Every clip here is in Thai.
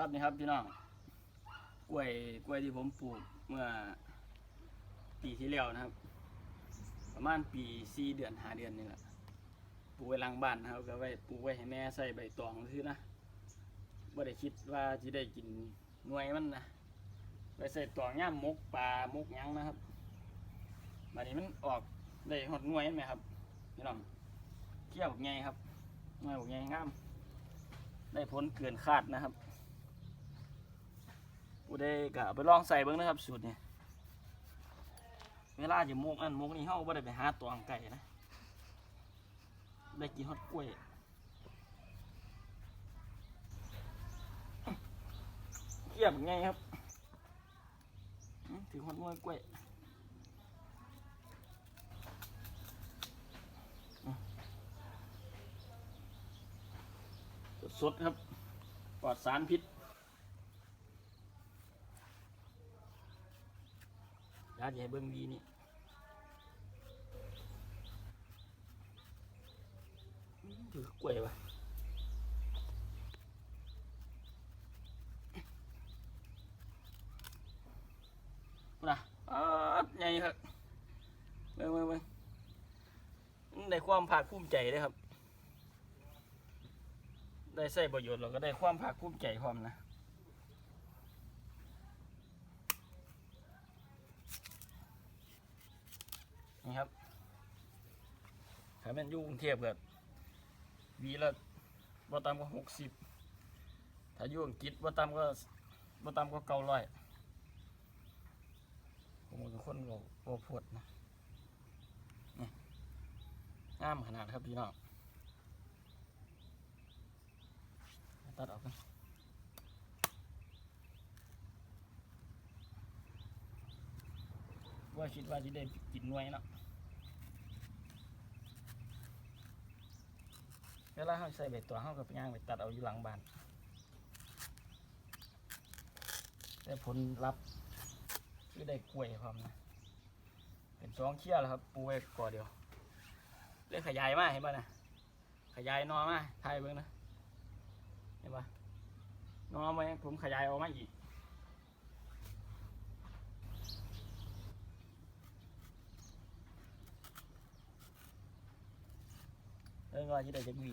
ครับนี่ครับพี่น้องกล้วยกล้วยที่ผมปลูกเมื่อปีที่แล้วนะครับ ประมาณปีสี่เดือนห้าเดือนนี่แหละปลูกไว้หลังบ้านนะครับก็ไว้ปลูกไว้ให้แม่ใส่ใบตองซื่อนะบ่ได้คิดว่าจะได้กินหน่วยมันนะไว้ใส่ตองย่ามมกปลามกยังนะครับบัดนี้มันออกได้หดหน่วยไหมครับพี่น้องเกี่ยวไงครับหน่วยบกไงงาม ได้ผลเกินคาดนะครับ ผู้ใดก็เอาไปลองใส่เบิ้งนะครับสูตรนี้เวลาจะมุกอันมุกนี่เฮาบ่ได้ไปหาตัวอังไก่นะได้กินฮอดกล้วยเกียบไงครับถือถือฮอดมวยกล้วยสดครับปลอดสารพิษ อยาจะให้เบิ้งวีนี่ถือถือกล้วยปะนะอใหญ่ครับเบิ้งเบิ้งเบิ้งมันได้ความภาคภูมิใจเลยครับ ได้ใส่ประโยชน์เราก็ได้ความภาคภูมิใจพร้อมนะ นี่ครับถ้าแมันยู่กรุงเทพก็วีละบ่ต่ำกว่าหกสิบถ้ายู่อังกฤษบ่ต่ำก็บ่ต่ำก็เก้าร้อยผมเป็นคนบ่บ่พดนะนี่งามขนาดครับพี่น้องตัดออกกัน ว่าคิดว่าจะได้กินหน่วยเนาะเวลาเขาใส่ใบตัวเขาก็ไปย่างไปตัดเอาอยู่หลังบ้านแต่ผลลัพธ์คือได้กล้วยพร้อมนะเป็นสองเชี่ยแล้วครับ ปูไว้ก่อเดียวเรียกขยายมาเห็นป่ะนะขยายนอมาทายเบิ่งนะเห็นป่ะนอมาผมขยายออกมาอีก เออว่าจะได้จักหวี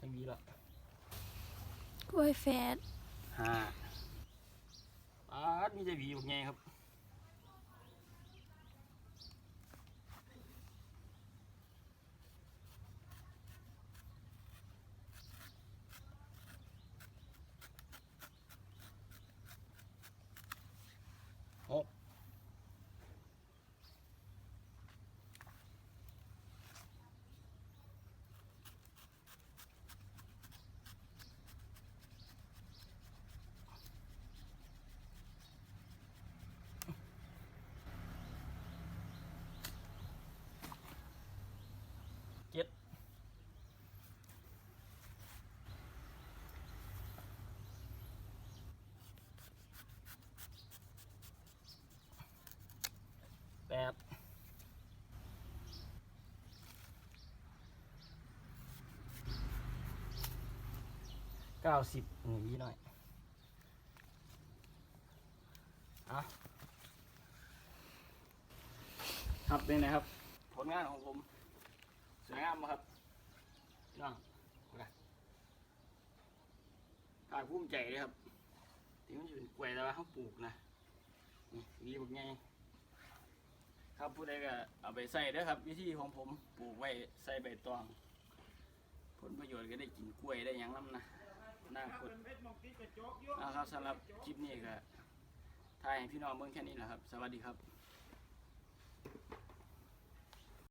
จักหวีละกล้วยแฟดห้าปาดมีแต่หวีบอกไงครับ เก้าสิบหนีหน่อยเอาครับเป็นไงครับ ผลงานของผม สวยงามไหมครับพี่น้องโอเคภาคภูมิใจเลยครับที่มันอยู่เป็นกล้วยแต่ว่าเขาปลูกนะนี่วีบอกไงครับผู้ใดก็เอาไปใส่เด้อครับ วิธีของผมปลูกไว้ใส่ใบตอง ผลประโยชน์ก็ได้กินกล้วยได้หยังน้ำนะ นาคตนะครับสำหรับคลิปนี้ก็ถ่ายให้พี่น้องเมืองแค่นี้แหละครับ สวัสดีครับ